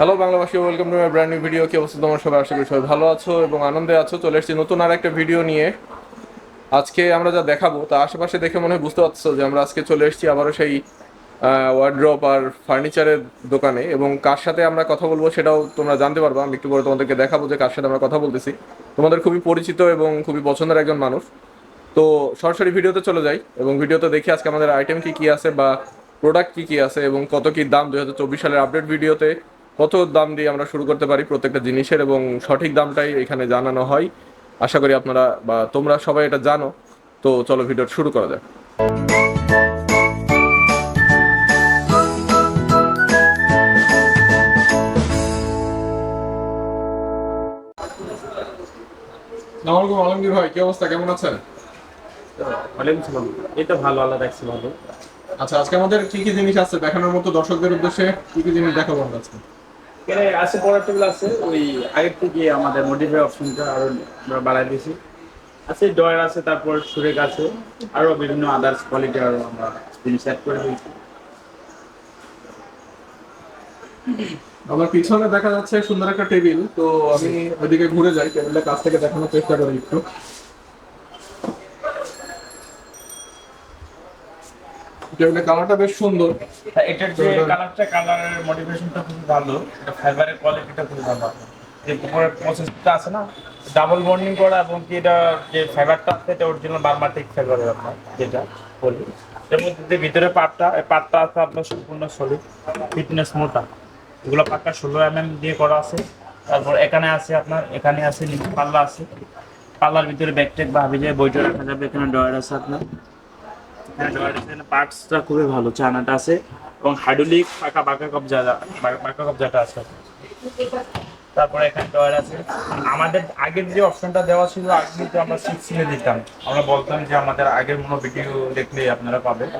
Hello বাংলাবাসী welcome to my brand new video কি অবস্থা তোমার? সবাই আশা করি সবাই ভালো আছো এবং আনন্দে আছো। চলে এসেছি নতুন আর একটা ভিডিও নিয়ে। আজকে আমরা যা দেখাবো, তা আশেপাশে দেখে মনে হয় বুঝতে পারছ যে আমরা আজকে চলে এসেছি আবারও সেই ওয়ার্ড্রপ আর ফার্নিচারের দোকানে এবং কার সাথে আমরা কথা বলব সেটাও তোমরা জানতে পারবা। আমি একটু পরে তোমাদেরকে দেখাবো যে কার সাথে আমরা কথা বলতেছি। তোমাদের খুবই পরিচিত এবং খুবই পছন্দের একজন মানুষ। তো সরাসরি ভিডিওতে চলে যাই এবং ভিডিওতে দেখি আজকে আমাদের আইটেম কি কি আছে বা প্রোডাক্ট কি কি আছে এবং কত কি দাম দুই হাজার চব্বিশ সালের আপডেট ভিডিওতে কত দাম দিয়ে আমরা শুরু করতে পারি প্রত্যেকটা জিনিসের এবং সঠিক দামটাই এখানে জানানো হয়। আশা করি আপনারা বা তোমরা সবাই এটা জানো। তো চলো ভিডিও শুরু করা যাক। আসসালামু আলমগীর ভাই কি অবস্থা? কেমন আছেন? ওয়ালাইকুম সালাম এই তো ভালো আল্লাহ রাখছি ভালো আচ্ছা আজকে আমাদের কি কি জিনিস আছে দেখানোর মতো দর্শকদের উদ্দেশ্যে? কি কি জিনিস দেখাবো আমরা আজকে? এখানে আছে আছে, ওই আগের থেকে আমাদের মডিফাই অপশনটা আরও আমরা বাড়াই দিয়েছি। আছে ডয়ার আছে, তারপর সুরেক আছে, আরও বিভিন্ন আদার্স কোয়ালিটি আরও আমরা করে দিয়েছি। আমার পিছনে দেখা যাচ্ছে সুন্দর একটা টেবিল, তো আমি ওইদিকে ঘুরে যাই কাছ থেকে দেখানোর চেষ্টা করি একটু। টেবিলের কালারটা বেশ সুন্দর। এটার যে কালারটা কালারের মডিফিকেশনটা খুব ভালো। এটা ফাইবারের কোয়ালিটিটা খুব ভালো। যে উপরের প্রসেসটা আছে না ডাবল বন্ডিং করা এবং কি এটা যে ফাইবারটা আছে এটা অরিজিনাল বার্মাটিক ফাইবারের আপনার যেটা বলি। এর মধ্যে যে ভিতরে পাটটা এই পাটটা আছে আপনার সম্পূর্ণ সলিড ফিটনেস মোটা। এগুলো পাক্কা ষোলো এম এম দিয়ে করা আছে। তারপর এখানে আছে আপনার এখানে আছে নিচে পাল্লা আছে। পাল্লার ভিতরে ব্যাকটেক বা হাবি যায় বইটা রাখা যাবে এখানে ডয়ার আছে আপনার এখানে ডয়ার আছে এখানে পার্টসটা খুবই ভালো চানাটা আছে, এবং হাইড্রোলিক পাকা আছে। তারপরে এখানে ডয়ার আছে, আমাদের আগের যে অপশনটা দেওয়া ছিল, আগে কিন্তু আমরা সিক্স সিলে দিতাম। আমরা বলতাম যে আমাদের আগের মনো ভিডিও দেখলে আপনারা পাবেন।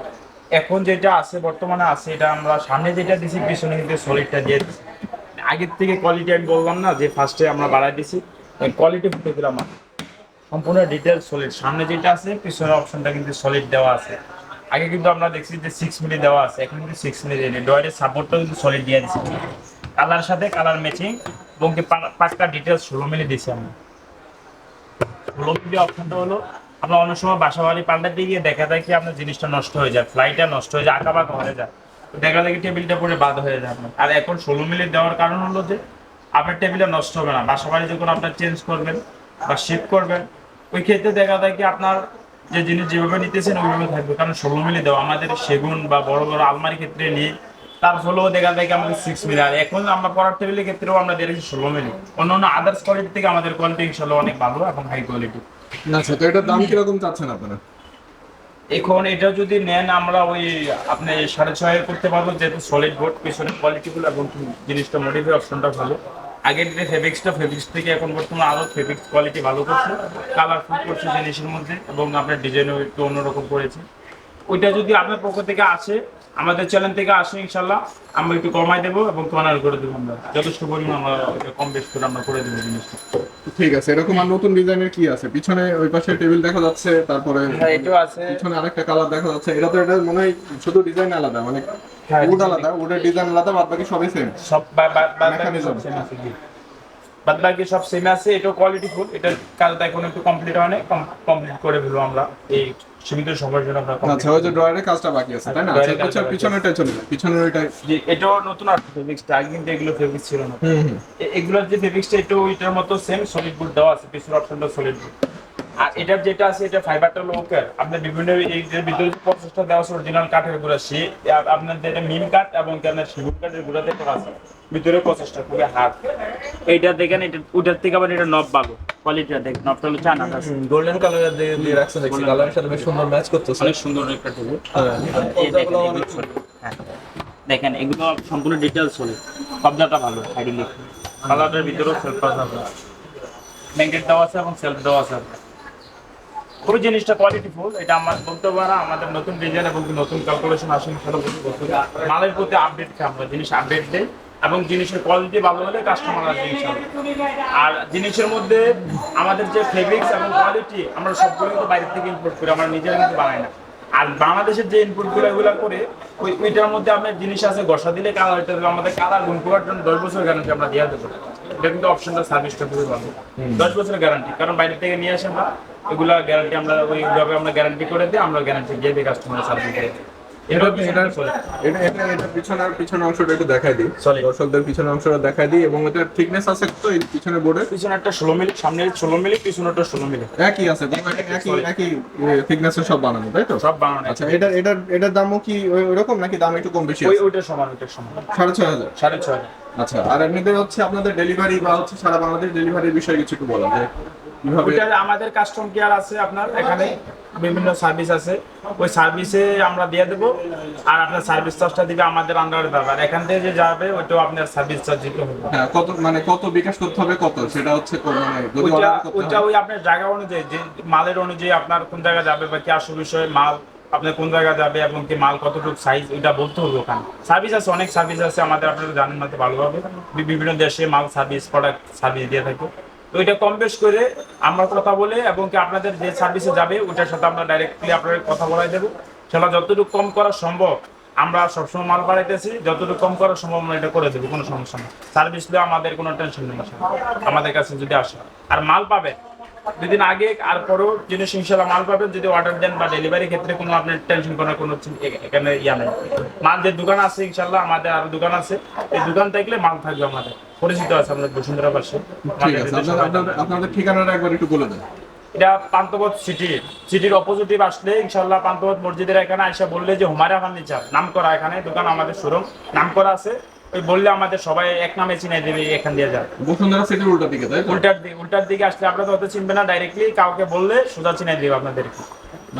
এখন যেটা আছে, বর্তমানে আছে, এটা আমরা সামনে যেটা দিছি, পিছনে কিন্তু সলিডটা দিয়ে আগের থেকে কোয়ালিটি আমি বললাম না, যে ফার্স্টে আমরা বাড়াই দিছি কোয়ালিটি ফুটে দিলাম আমরা। সম্পূর্ণ ডিটেল সলিড সামনে যেটা আছে, পিছনের অপশনটা কিন্তু সলিড দেওয়া আছে। আগে কিন্তু আমরা দেখছি যে সিক্স মিলি দেওয়া আছে, এখন কিন্তু সিক্স মিলি দেয়নি ডয়ের সাপোর্টটাও কিন্তু সলিড দিয়ে দিচ্ছে কালার সাথে কালার ম্যাচিং এবং কি পাঁচটা ডিটেলস ষোলো মিলি দিছি আমরা। ষোলো মিলি অপশনটা হলো, আমরা অনেক সময় বাসা বাড়ি পাল্টাতে গিয়ে দেখা যায় কি আপনার জিনিসটা নষ্ট হয়ে যায় ফ্লাইটটা নষ্ট হয়ে যায় আঁকা বাঁকা হয়ে যায়। দেখা যায় কি টেবিলটা পরে বাদ হয়ে যায় আপনার। আর এখন ষোলো মিলি দেওয়ার কারণ হলো যে, আপনার টেবিলটা নষ্ট হবে না। বাসা বাড়ি যখন আপনার চেঞ্জ করবেন বা শিফট করবেন ওই ক্ষেত্রে দেখা যায় কি আপনার যে জিনিস যেভাবে নিতেছেন ওইভাবে থাকবে। কারণ ষোলো মিলি দেওয়া আমাদের সেগুন বা বড় বড় আলমারি ক্ষেত্রে নিয়ে তার ফলেও দেখা যায় কি আমাদের সিক্স মিলি। আর এখন আমরা পড়ার টেবিলের ক্ষেত্রেও আমরা দেখেছি ষোলো মিলি। অন্য অন্য আদার্স কোয়ালিটি থেকে আমাদের কোয়ালিটি ইনশাল্লাহ অনেক ভালো এবং হাই কোয়ালিটি আচ্ছা তো এটার দাম কীরকম চাচ্ছেন আপনারা? এখন এটা যদি নেন আমরা ওই আপনি সাড়ে ছয় করতে পারব যেহেতু সলিড বোর্ড পিছনে কোয়ালিটিগুলো এবং জিনিসটা মডিফাই অপশনটা ভালো। আগের যে ফেব্রিক্সটা ফেব্রিক্স থেকে এখন বর্তমানে আরও ফেব্রিক্স কোয়ালিটি ভালো করছে কালারফুল করছে জিনিসের মধ্যে এবং আপনার ডিজাইনও একটু অন্যরকম করেছে। ওইটা যদি আপনার পক্ষ থেকে আসে আমাদের চ্যানেল থেকে আসে ইনশাল্লাহ আমরা একটু কমাই দেবো এবং কমানোর করে দেবো আমরা। যথেষ্ট পরিমাণ আমরা কম বেশ করে আমরা করে দেবো জিনিসটা। ঠিক আছে এরকম আর নতুন ডিজাইনের কি আছে? পিছনে ওই পাশে টেবিল দেখা যাচ্ছে তারপরে হ্যাঁ এটাও আছে। পিছনে আরেকটা কালার দেখা যাচ্ছে। এটা তো এটা মনে হয় শুধু ডিজাইন আলাদা মানে হ্যাঁ, উড আলাদা উডের ডিজাইন আলাদা বাদ বাকি সবই সেম সব বা- বাদ বাকি সব same আছে, জি। বাদ বাকি সব সেম আছে এটাও কোয়ালিটি ফুল এটার কাজটা এখন একটু কমপ্লিট হয় নাই কমপ্লিট করে ফেলব আমরা এই সীমিত সময়ের জন্য আমরা আচ্ছা ওই যে ড্রয়ারের কাজটা বাকি আছে তাই না? আচ্ছা পিছনেরটাই চলে যায় পিছনের ওইটাই। জি এটাও নতুন আর ফেব্রিক্সটা আগে কিন্তু এগুলো ফেব্রিক্স ছিল না। এগুলোর যে ফেব্রিক্সটা এটাও এটার মতো সেম সলিড বুট দেওয়া আছে পিছনের অপশনটা সলিড বুট আর এটার যেটা আছে এটা ফাইবারটা লোকের আপনার বিভিন্ন এই যে ভিতরে যে প্রসেসটা দেওয়া আছে অরিজিনাল কাঠের গুঁড়া সে আ- আপনার যেটা মিম কাঠ এবং কি আপনার কাঠের গুঁড়াতে করা আছে। ভিতরে প্রসেসটা খুবই হার্ড এইটা দেখেন এটা ওটার থেকে আবার এটা নব ভালো কোয়ালিটিটা দেখেন নবটা হলো চানা আছে গোল্ডেন কালার দিয়ে দিয়ে রাখছে দেখছি। কালারের সাথে বেশ সুন্দর ম্যাচ করতেছে। অনেক সুন্দর একটা টেবিল হ্যাঁ। এই দেখেন এগুলো হ্যাঁ। দেখেন এগুলো সম্পূর্ণ ডিটেলস হলে। কবজাটা ভালো হাইড্রোলিক কালারটার ভিতরেও সেলফ যাবে ব্যাংকেট দেওয়া আছে এবং সেলফ দেওয়া আছে। খুবই জিনিসটা কোয়ালিটি ফুল এটা আমার বলতে পারা আমাদের নতুন ডিজাইন এবং নতুন ক্যালকুলেশন আসেন সেটা বলতে মালের প্রতি আপডেট আমরা জিনিস আপডেট দেই। এবং জিনিসের কোয়ালিটি ভালো হলে কাস্টমার আসবে ইনশাআল্লাহ। আর জিনিসের মধ্যে আমাদের যে ফেব্রিক্স এবং কোয়ালিটি আমরা সবগুলো কিন্তু বাইরে থেকে ইম্পোর্ট করি আমরা নিজেরা কিন্তু বানাই না আর বাংলাদেশের যে ইনপুটগুলো এগুলা করে ওই ওইটার মধ্যে আপনার জিনিস আছে ঘষা দিলে কালার হইতে আমাদের কালার গুণ করার জন্য দশ বছর গ্যারান্টি আমরা দিয়ে দেবো এটা কিন্তু অপশনটা সার্ভিসটা খুবই ভালো দশ বছরের গ্যারান্টি কারণ বাইরে থেকে নিয়ে আসে আমরা এগুলা গ্যারান্টি আমরা ওইভাবে আমরা গ্যারান্টি করে দিই আমরা গ্যারান্টি দিয়ে দিই কাস্টমার সার্ভিস। এটা এটা এটা এটা এটা এটা পিছনের পিছনের অংশটা একটু দেখাই দিই। দর্শকদের পিছনের অংশটা দেখাই দিই এবং এটা থিকনেস আছে তো এই পিছনের বোর্ডের পিছনে একটা ষোলো মিলি সামনে ষোলো মিলি একই আছে মানে একই একই থিকনেসের সব বানানো তাই তো? সব বানানো আচ্ছা এটা এটার এটার দামও কি ওইরকম নাকি দাম একটু কম বেশি ওই সমান সমান। সাড়ে ছয় হাজার। সাড়ে ছয় আচ্ছা আর এমনিতে হচ্ছে আপনাদের ডেলিভারি বা হচ্ছে সারা বাংলাদেশ ডেলিভারির বিষয়ে কিছু একটু বলেন যে কীভাবে ওইটা আমাদের কাস্টম কেয়ার আছে আপনার এখানে বিভিন্ন সার্ভিস আছে। ওই সার্ভিসে আমরা দিয়ে দেবো আর আপনার সার্ভিস চার্জটা দিবে আমাদের আন্ডারে এখান থেকে যে যাবে ওইটাও আপনার সার্ভিস চার্জ দিতে হবে। হ্যাঁ কত মানে কত বিকাশ করতে হবে কত? সেটা হচ্ছে মানে ওইটা ওই আপনার জায়গা অনুযায়ী যে মালের অনুযায়ী আপনার কোন জায়গায় যাবে বা কি আসল বিষয়ে মাল আপনার কোন জায়গায় যাবে এবং কি মাল কতটুকু সাইজ ওইটা বলতে হবে ওখানে। সার্ভিস আছে অনেক সার্ভিস আছে আমাদের আপনারা জানেন ভালোভাবে। বিভিন্ন দেশে মাল সার্ভিস প্রোডাক্ট সার্ভিস দিয়ে থাকে। তো ওইটা কম বেশ করে আমরা কথা বলে এবং কি আপনাদের যে সার্ভিসে যাবে, ওইটার সাথে আমরা ডাইরেক্টলি আপনাদের কথা বলাই দেবো। সেটা যতটুকু কম করা সম্ভব, আমরা সবসময় মাল বাড়াইতেছি। যতটুকু কম করা সম্ভব, আমরা এটা করে দেবো, কোনো সমস্যা নেই। সার্ভিস দিয়ে আমাদের কোনো টেনশন নেই আমাদের কাছে যদি আসে। আর মাল পাবে দুদিন আগে আর পরেও জিনিস ইনশাল্লাহ মাল পাবেন যদি অর্ডার দেন বা ডেলিভারি ক্ষেত্রে কোনো আপনার টেনশন করার কোনো এখানে ইয়া নেই। মাল যে দোকান আছে ইনশাল্লাহ আমাদের আরও দোকান আছে। এই দোকান থাকলে মাল থাকবে আমাদের। পরিচিত আছে আমাদের বসুন্ধরা পাশে। আপনাদের ঠিকানাটা একবার একটু বলে দেন। এটা পান্তপথ সিটি সিটির অপোজিটে আসলে ইনশাল্লাহ পান্তপথ মসজিদের এখানে আইসা বললে যে হুমায়রা ফার্নিচার নাম করা এখানে দোকান আমাদের শোরুম নাম করা আছে। ওই বললে আমাদের সবাই এক নামে চিনাই দেবে এখান দিয়ে যাবে বসুন্ধরা সিটির উল্টা দিকে তাই উল্টার দিকে উল্টার দিকে আসলে আপনারা তো অত চিনবে না ডাইরেক্টলি কাউকে বললে সোজা চিনাই দেবে আপনাদেরকে।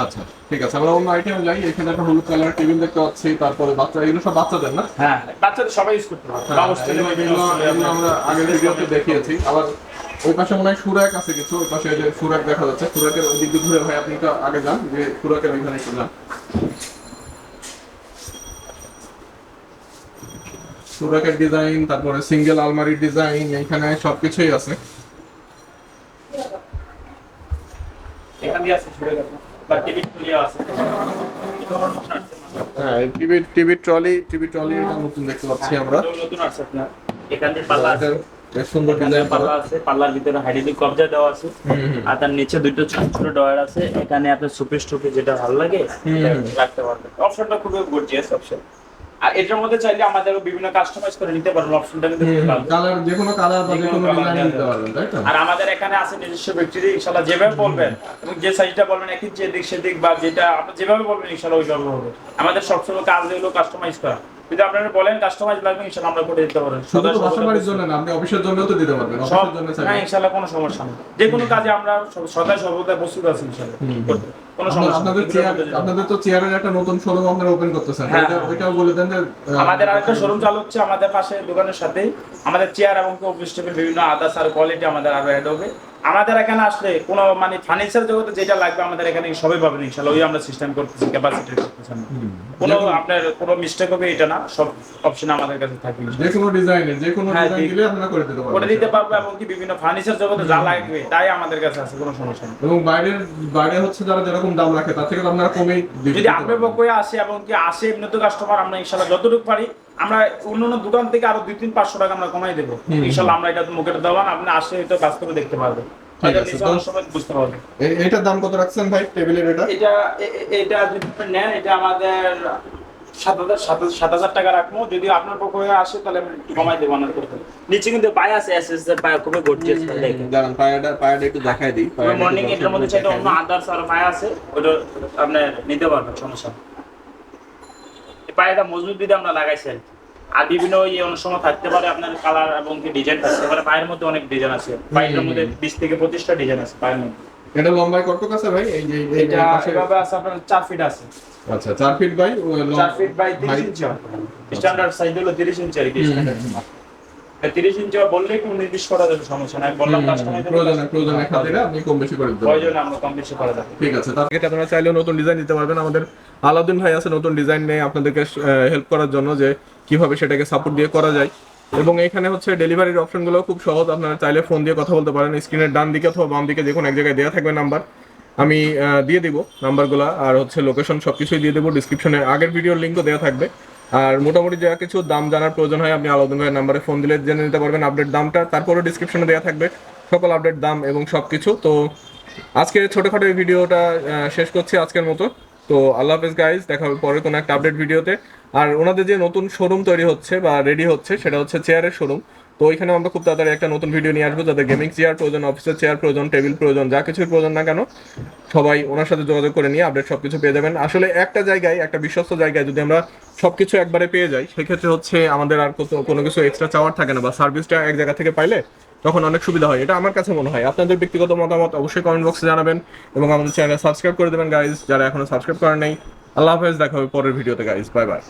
আচ্ছা ঠিক আছে আমরা অন্য আইটেমে যাই। এখানে একটা হলুদ কালার টেবিল দেখতে পাচ্ছি তারপরে বাচ্চা এগুলো সব বাচ্চাদের না? হ্যাঁ বাচ্চাদের সবাই ইউজ করতে পারবে এগুলো আমরা আগের ভিডিওতে দেখিয়েছি। আবার ওই পাশে মনে হয় সুরাক আছে কিছু ওই পাশে যে সুরাক দেখা যাচ্ছে। সুরাকের ওই দিক ঘুরে ভাই আপনি তো আগে যান যে সুরাকের ওইখানে একটু যান। সুরাকের ডিজাইন তারপরে সিঙ্গেল আলমারির ডিজাইন এইখানে সবকিছুই আছে। এখান হ্যাঁ TV TV trolley TV trolley এটা নতুন দেখতে পাচ্ছি আমরা। নতুন আছে আপনার। এখান দিয়ে পাল্লা আছে। বেশ সুন্দর এখানে ডিজাইন পাল্লা আছে পাল্লার ভিতরে হাইড্রোলিক কবজা দেওয়া আছে। আর তার নিচে দুটো ছোট ছোট ডয়ার আছে। এখানে আপনার সুপিস টুপি যেটা ভালো লাগে। রাখতে পারবেন। অপশনটা খুবই গর্জিয়াস অপশন আর এটার মধ্যে চাইলে আমাদের বিভিন্ন কাস্টমাইজ করে নিতে পারবেন অপশনটা কিন্তু কালার যে কোনো কালার বা যে যে কোনো ডিজাইন নিতে পারবেন তাই তো? আর আমাদের এখানে আছে নিজস্ব ব্যক্তির ইনশাল্লাহ যেভাবে বলবেন এবং যে সাইজটা বলবেন এক ইঞ্চি এদিক সেদিক বা যেটা আপনি যেভাবে বলবেন ইনশাল্লাহ ওইভাবে হবে আমাদের সবসময় কাজ হলো কাস্টমাইজ করা। যদি আপনারা বলেন কাস্টমাইজ লাগবে ইনশাল্লাহ আমরা করে দিতে পারবেন শুধু তো সদা বাসা সর্বদা বাড়ির জন্য না আপনি অফিসের জন্যও তো দিতে পারবেন অফিসের জন্য না চাইলে ইনশাল্লাহ কোনো সমস্যা নেই। যে কোনো কাজে আমরা সদাই সর্বদা প্রস্তুত আছি ইনশাল্লাহ আপনাদের চেয়ার আপনাদের তো চেয়ারের একটা নতুন শোরুম আপনারা ওপেন করতেছেন। ওইটাও বলে দেন যে আমাদের আরেকটা শোরুম চালু হচ্ছে আমাদের পাশে দোকানের সাথেই। আমাদের চেয়ার এবং অফিস টেবিল বিভিন্ন আদার্স আর কোয়ালিটি আমাদের আরও অ্যাড হবে। আমাদের এখানে আসলে কোনো মানে ফার্নিচার জগতে যেটা লাগবে আমাদের এখানে সবই পাবেন ইনশাল্লাহ ওই আমরা সিস্টেম করতেছি ক্যাপাসিটি করতেছি আমরা। কোনো আপনার কোনো মিস্টেক হবে এটা না সব অপশন আমাদের কাছে থাকবে। যে কোনো ডিজাইনের যে কোনো ডিজাইন দিলে আপনারা করে দিতে করে দিতে পারব এবং কি বিভিন্ন ফার্নিচার জগতে যা লাগবে তাই আমাদের কাছে আছে কোনো সমস্যা নেই। এবং বাইরের বাইরে হচ্ছে যারা যেরকম দাম রাখে তার থেকে আপনারা কমে যদি। আপনার পক্ষে আসে এবং কি আসে নতুন কাস্টমার আমরা ইনশাল্লাহ যতটুকু পারি আমরা অন্য অন্য দোকান থেকে আরও দুই তিন পাঁচশো টাকা আমরা কমাই দেবো। ইনশাল্লাহ আমরা এটা মুখের দেওয়ান আপনি আসে এটা কাজ করে দেখতে পারবেন এটার দাম কত রাখছেন ভাই টেবিলের এটা এটা এটা যদি নেন এটা আমাদের সাত হাজার সাত সাত হাজার টাকা রাখব। যদি আপনার পক্ষে আসে তাহলে আমি একটু কমাই দেবো আপনার করতে নিচে কিন্তু পায়ে আছে এস এস পায়ে খুবই গর্জিয়াস দাঁড়ান পায়াটা পায়াটা একটু দেখাই দিই মর্নিং এটার মধ্যে চাইলে অন্য আদার্স আর পায়ে আছে ওটা আপনি নিতে পারবেন সমস্যা এই পায়েটা মজবুত দিতে আমরা লাগাইছি আর আর বিভিন্ন ওই অনেক সময় থাকতে পারে আপনার কালার এবং কি ডিজাইন থাকতে পারে পায়ের মধ্যে অনেক ডিজাইন আছে। পায়ের মধ্যে বিশ থেকে পঁচিশটা ডিজাইন আছে পায়ের মধ্যে। এটা লম্বায় কত আছে ভাই? এই যে এটা এভাবে আছে আপনার চার ফিট আছে। আচ্ছা চার ফিট বাই ও লং- চার ফিট বাই তিরিশ height- ইঞ্চি স্ট্যান্ডার্ড সাইজ হলো তিরিশ ইঞ্চি আর কি তিরিশ ইঞ্চি বললে একটু করা যাবে সমস্যা নাই। বললাম কাস্টমাইজ প্রয়োজনে প্রয়োজনে খাতিরে আপনি কম বেশি করে। প্রয়োজনে আমরা কম বেশি করা ঠিক আছে তার আপনারা চাইলেও নতুন ডিজাইন দিতে পারবেন। আমাদের আলাউদ্দিন ভাই আছে নতুন ডিজাইন নিয়ে আপনাদেরকে হেল্প করার জন্য যে কীভাবে সেটাকে সাপোর্ট দিয়ে করা যায়। এবং এখানে হচ্ছে ডেলিভারির অপশনগুলো খুব সহজ। আপনারা চাইলে ফোন দিয়ে কথা বলতে পারেন। স্ক্রিনের ডান দিকে অথবা বাম দিকে যে কোনো এক জায়গায় দেওয়া থাকবে নাম্বার আমি দিয়ে দিব নাম্বারগুলো আর হচ্ছে লোকেশন সব কিছুই দিয়ে দেবো। ডিসক্রিপশনে আগের ভিডিওর লিঙ্কও দেওয়া থাকবে। আর মোটামুটি যা কিছু দাম জানার প্রয়োজন হয়, আপনি আলাদা ভাইয়ের নাম্বারে ফোন দিলে জেনে নিতে পারবেন আপডেট দামটা। তারপরে ডিসক্রিপশনে দেওয়া থাকবে সকল আপডেট দাম এবং সব কিছু তো আজকে ছোটখাটো এই ভিডিওটা শেষ করছি আজকের মতো। তো আল্লাহ হাফেজ গাইজ দেখা হবে পরে কোনো একটা আপডেট ভিডিওতে। আর ওনাদের যে নতুন শোরুম তৈরি হচ্ছে বা রেডি হচ্ছে, সেটা হচ্ছে চেয়ারের শোরুম তো ওইখানে আমরা খুব তাড়াতাড়ি একটা নতুন ভিডিও নিয়ে আসব যাদের গেমিং চেয়ার প্রয়োজন অফিসের চেয়ার প্রয়োজন টেবিল প্রয়োজন, যা কিছুর প্রয়োজন না কেন, সবাই ওনার সাথে যোগাযোগ করে নিয়ে আপডেট সবকিছু পেয়ে যাবেন। আসলে একটা জায়গায়, একটা বিশ্বস্ত জায়গায় যদি আমরা সবকিছু একবারে পেয়ে যাই, সেক্ষেত্রে হচ্ছে আমাদের আর কোনো কিছু এক্সট্রা চাওয়ার থাকে না, বা সার্ভিসটা এক জায়গা থেকে পাইলে তখন অনেক সুবিধা হয়। এটা আমার কাছে মনে হয়। আপনাদের ব্যক্তিগত মতামত অবশ্যই কমেন্ট বক্সে জানাবেন এবং আমাদের চ্যানেল সাবস্ক্রাইব করে দেবেন গাইজ যারা এখনও সাবস্ক্রাইব করেন নাই, আল্লাহ হাফেজ। দেখা হবে পরের ভিডিওতে গাইজ বাই বাই